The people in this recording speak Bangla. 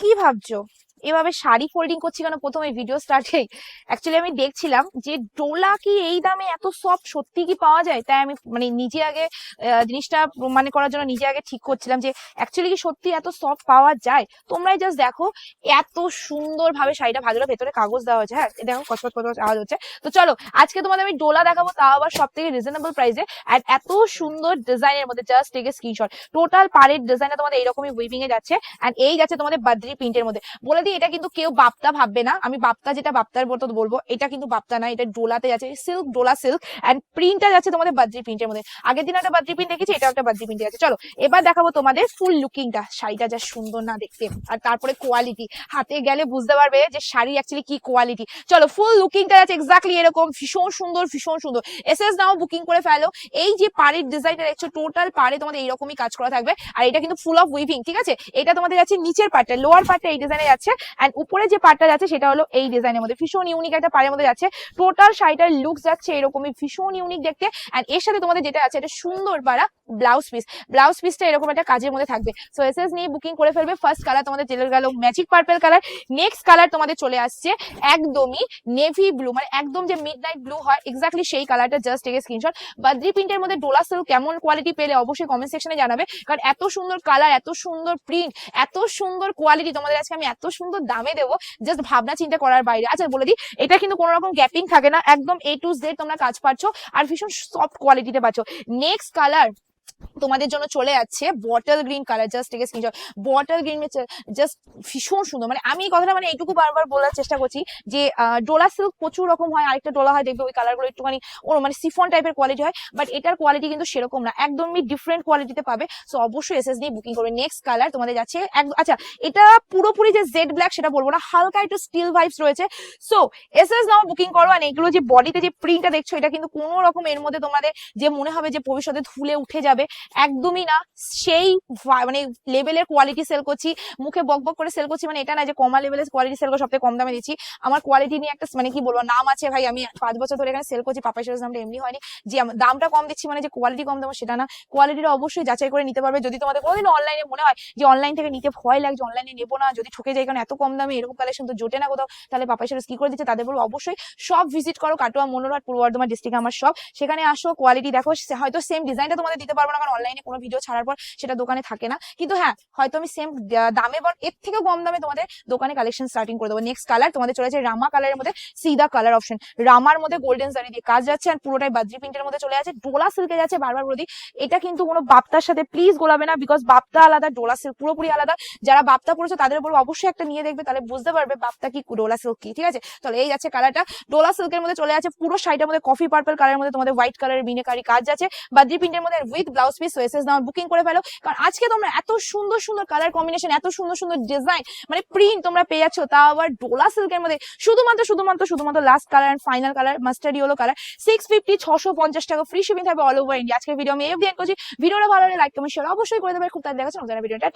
কি ভাবছ? এভাবে শাড়ি ফোল্ডিং করছি কেন? প্রথমে ভিডিও স্টার্টেই অ্যাকচুয়ালি আমি দেখছিলাম যে ডোলা কি এই দামে এত সফট সত্যি কি পাওয়া যায়? তাই আমি মানে নিজে আগে জিনিসটা প্রমাণ করার জন্য নিজে আগে ঠিক করছিলাম যে অ্যাকচুয়ালি কি সত্যি এত সফট পাওয়া যায়? তোমরাই জাস্ট দেখো এত সুন্দর ভাবে শাড়িটা ভাজলো ভেতরে কাগজ দেওয়া হয়েছে। হ্যাঁ দেখো কচকচ কচকচ আওয়াজ হচ্ছে। তো চলো, আজকে তোমাদের আমি ডোলা দেখাবো তাও আবার সব থেকে রিজনেবল প্রাইসে আর এত সুন্দর ডিজাইনের মধ্যে জাস্ট টেক স্ক্রিনশট টোটাল পাড়ের ডিজাইনটা তোমাদের এরকমই উইভিং এ যাচ্ছে। এন্ড এই যাচ্ছে তোমাদের বাদ্রি প্রিন্টের মধ্যে। বলে দিই এটা কিন্তু কেউ বাপ্তা ভাববে না, আমি বাপ্তা যেটা বাপ্তার মতো বলব, এটা কিন্তু বাপ্তা না, এটা ডোলাতে যাচ্ছে, সিল্ক, ডোলা সিল্ক এন্ড প্রিন্টটা যাচ্ছে তোমাদের বাদ্রি প্রিন্টের মধ্যে। আগের দিন একটা বাদ্রি প্রিন্ট দেখেছি এটা একটা বাদ্রি প্রিন্ট আছে। চলো, এবার দেখাবো তোমাদের ফুল লুকিংটা শাড়িটা যা সুন্দর না দেখতে, আর তারপরে কোয়ালিটি হাতে গেলে বুঝতে পারবে যে শাড়ি অ্যাকচুয়ালি কি কোয়ালিটি চলো ফুল লুকিংটা যাচ্ছে এক্স্যাক্টলি এরকম, ভীষণ সুন্দর ভীষণ সুন্দর। এস এস নাও বুকিং করে ফেলো। এই যে পাড়ের ডিজাইনটা দেখছ টোটাল পাড়ে তোমাদের এইরকমই কাজ করা থাকবে, আর এটা কিন্তু ফুল অফ উইভিং ঠিক আছে? এটা তোমাদের যাচ্ছে নিচের পার্টটা লোয়ার পার্টটা এই ডিজাইনে যাচ্ছে এন্ড উপরে যে পার্টটা যাচ্ছে সেটা হলো এই ডিজাইনের মধ্যে। ভীষণ ইউনিক একটা পাড়ের মধ্যে যাচ্ছে। টোটাল শাড়িটার লুক যাচ্ছে এরকমই। ভীষণ ইউনিক দেখতে। এন্ড এর সাথে তোমাদের যেটা আছে, এটা সুন্দর পাড়া। ব্লাউজ পিস ব্লাউজ পিসটা এরকম একটা কাজের মধ্যে থাকবে। সো এস এস নিয়ে বুকিং করে ফেলবে। ফার্স্ট কালার তোমাদের চলে গেল magic purple colour next colour তোমাদের চলে আসছে একদমই নেভি ব্লু মানে একদম যে মিড নাইট ব্লু হয় এক্স্যাক্টলি সেই কালারটা জাস্ট টেকে স্ক্রিনশট বাদ্রি প্রিন্টের মধ্যে ডোলা সিল্ক কেমন কোয়ালিটি পেলে অবশ্যই কমেন্ট সেকশনে জানাবে। কারণ এত সুন্দর কালার এত সুন্দর প্রিন্ট এত সুন্দর কোয়ালিটি তোমাদের আজকে আমি এত সুন্দর দামে দেবো। জাস্ট ভাবনা চিন্তা করার বাইরে। আচ্ছা বলে দিই, এটা কিন্তু কোনো রকম গ্যাপিং থাকে না। একদম এ টু জেড তোমরা কাজ পাচ্ছ আর ভীষণ সফট কোয়ালিটিতে পাচ্ছ। নেক্সট কালার তোমাদের জন্য চলে যাচ্ছে বটল গ্রিন কালার জাস্ট থেকে স্ক্রিনশট বটল গ্রিন জাস্ট ভীষণ সুন্দর। মানে আমি এই কথাটা মানে এইটুকু বারবার বলার চেষ্টা করছি যে ডোলা সিল্ক প্রচুর রকম হয়, আরেকটা ডোলা হয়, দেখবে ওই কালারগুলো একটুখানি ওর মানে সিফন টাইপের কোয়ালিটি হয় বাট এটার কোয়ালিটি কিন্তু সেরকম না। একদমই ডিফারেন্ট কোয়ালিটিতে পাবে। সো অবশ্যই এসএস দিয়ে বুকিং করবে। নেক্সট কালার তোমাদের যাচ্ছে আচ্ছা এটা পুরোপুরি যে জেড ব্ল্যাক সেটা বলব না, হালকা একটু স্টিল ভাইবস রয়েছে। সো এসএস নাও বুকিং করো আর এগুলো যে বডিতে যে প্রিন্টটা দেখছ, এটা কিন্তু কোনো রকম এর মধ্যে তোমাদের যে মনে হবে যে ভবিষ্যতে ধুলে উঠে যাবে একদমই না। সেই মানে লেভেলের কোয়ালিটি সেল করছি, মুখে বক বক করে সেল করছি মানে এটা না যে কমা লেভেলের কোয়ালিটি সেল করে সবথেকে কম দামে দিচ্ছি। আমার কোয়ালিটি নিয়ে একটা মানে কি বলব, নাম আছে ভাই, আমি পাঁচ বছর ধরে এখানে সেল করছি, পাপাই নামটা এমনি হয়নি। যে দামটা কম দিচ্ছি মানে যে কোয়ালিটি কম দেবো সেটা না। কোয়ালিটিটা অবশ্যই যাচাই করে নিতে পারবে। যদি তোমাদের কোনোদিন অনলাইনে মনে হয় যে অনলাইন থেকে নিতে ভয় লাগছে অনলাইনে নেব না, যদি ঠকে যাই কারণ এত কম দামে এরকম কালেকশন তো জোটে না কোথাও, তাহলে পাপাই কি করে দিচ্ছে তাদের বলব অবশ্যই সব ভিজিট করো কাটোয়া, মনোরহাট, পূর্ব বর্ধমান ডিস্ট্রিক্টে আমার সব। সেখানে আসো কোয়ালিটি দেখো হয়তো সেম ডিজাইনটা তোমাদের দিতে পারব না। কারণ অনলাইনে কোনো ভিডিও ছাড়ার পর সেটা দোকানে থাকে না। কিন্তু হ্যাঁ হয়তো আমি সেম দামে বর এর থেকেও কম দামে তোমাদের দোকানে কালেকশন স্টার্টিং করে দেবো। নেক্সট কালার তোমাদের চলেছে রামা কালারের মধ্যে সিদা কালার অপশন রামার মধ্যে গোল্ডেন জারি দিয়ে কাজ যাচ্ছে আর পুরোটাই বাদ্রি প্রিন্টের মধ্যে চলে যাচ্ছে ডোলা সিল্কে যাচ্ছে বারবার বলে, এটা কিন্তু কোনো বাপ্তার সাথে প্লিজ গোলাবে না বিকজ বাপ্তা আলাদা, ডোলা সিল্ক পুরোপুরি আলাদা। যারা বাপ্তা পড়েছে তাদের বলব অবশ্যই একটা নিয়ে দেখবে, তাহলে বুঝতে পারবে বাপ্তা কি ডোলা সিল্ক কি, ঠিক আছে? তাহলে এই যাচ্ছে কালারটা ডোলা সিল্কের মধ্যে চলে যাচ্ছে পুরো শাড়িটার মধ্যে কফি পার্পল কালারের মধ্যে তোমাদের হোয়াইট কালারের মিনেকারি কাজ যাচ্ছে। বাদ্রি প্রিন্টের মধ্যে উইথ ব্লাউজ পিস ওয়েসেস নাও বুকিং করে ফেলো। কারণ আজকে তোমরা এত সুন্দর সুন্দর কালার কম্বিনেশন এত সুন্দর সুন্দর ডিজাইন মানে প্রিন্ট তোমরা পেয়ে যাচ্ছ, তা আবার ডোলা সিল্কের মধ্যে। শুধুমাত্র শুধুমাত্র শুধুমাত্র last colour and final colour mustard yellow colour six fifty ছশো পঞ্চাশ টাকা ফ্রি শিপিং থাকবে অল ওভার ইন্ডিয়া আজকে ভিডিও আমি এফ করছি। ভিডিওটা ভালো লাগে লাইক কমেন্ট শেয়ার অবশ্যই করে দেবে। খুব তাড়াতাড়ি দেখাচ্ছি নতুন ভিডিওটা